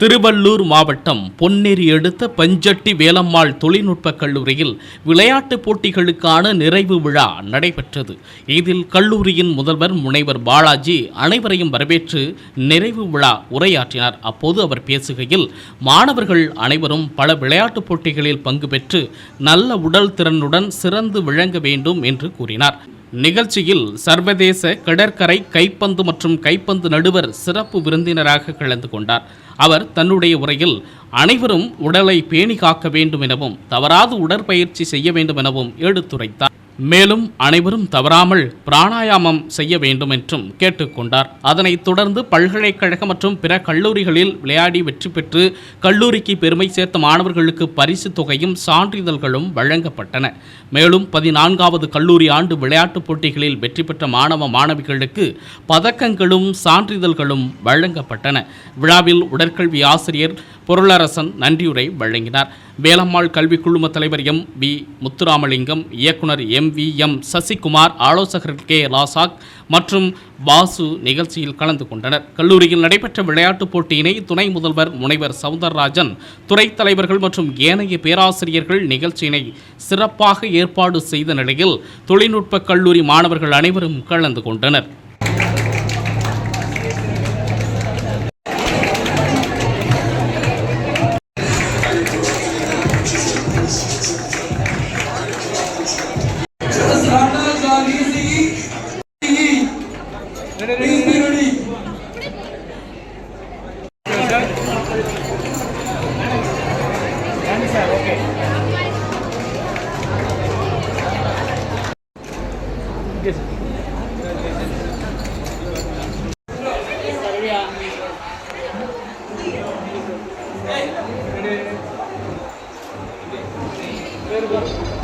திருவள்ளூர் மாவட்டம் பொன்னேரி அடுத்த பஞ்சட்டி வேலம்மாள் தொழில்நுட்ப கல்லூரியில் விளையாட்டுப் போட்டிகளுக்கான நிறைவு விழா நடைபெற்றது. இதில் கல்லூரியின் முதல்வர் முனைவர் பாலாஜி அனைவரையும் வரவேற்று நிறைவு விழா உரையாற்றினார். அப்போது அவர் பேசுகையில் மாணவர்கள் அனைவரும் பல விளையாட்டுப் போட்டிகளில் பங்கு பெற்று நல்ல உடல் திறனுடன் சிறந்து விளங்க வேண்டும் என்று கூறினார். நிகழ்ச்சியில் சர்வதேச கடற்கரை கைப்பந்து மற்றும் கைப்பந்து நடுவர் சிறப்பு விருந்தினராக கலந்து கொண்டார். அவர் தன்னுடைய உரையில் அனைவரும் உடலை பேணி காக்க வேண்டும் எனவும் தவறாது உடற்பயிற்சி செய்ய வேண்டும் எனவும் எடுத்துரைத்தார். மேலும் அனைவரும் தவறாமல் பிராணாயாமம் செய்ய வேண்டும் என்றும் கேட்டுக்கொண்டார். அதனைத் தொடர்ந்து பல்கலைக்கழக மற்றும் பிற கல்லூரிகளில் விளையாடி வெற்றி பெற்று கல்லூரிக்கு பெருமை சேர்த்த மாணவர்களுக்கு பரிசு தொகையும் சான்றிதழ்களும் வழங்கப்பட்டன. மேலும் பதினான்காவது கல்லூரி ஆண்டு விளையாட்டுப் போட்டிகளில் வெற்றி பெற்ற மாணவ மாணவிகளுக்கு பதக்கங்களும் சான்றிதழ்களும் வழங்கப்பட்டன. விழாவில் உடற்கல்வி ஆசிரியர் பொருளரசன் நன்றியுரை வழங்கினார். வேலம்மாள் கல்விக் குழும தலைவர் எம் வி முத்துராமலிங்கம் இயக்குனர் எம் வி எம் சசிகுமார் ஆலோசகர் கே ராசாக் மற்றும் வாசு நிகழ்ச்சியில் கலந்து கொண்டனர். கல்லூரியில் நடைபெற்ற விளையாட்டுப் போட்டியினை துணை முதல்வர் முனைவர் சவுந்தரராஜன் துறைத் தலைவர்கள் மற்றும் ஏனைய பேராசிரியர்கள் நிகழ்ச்சியினை சிறப்பாக ஏற்பாடு செய்த நிலையில் தொழில்நுட்ப கல்லூரி மாணவர்கள் அனைவரும் கலந்து கொண்டனர். Please be ready. Hey!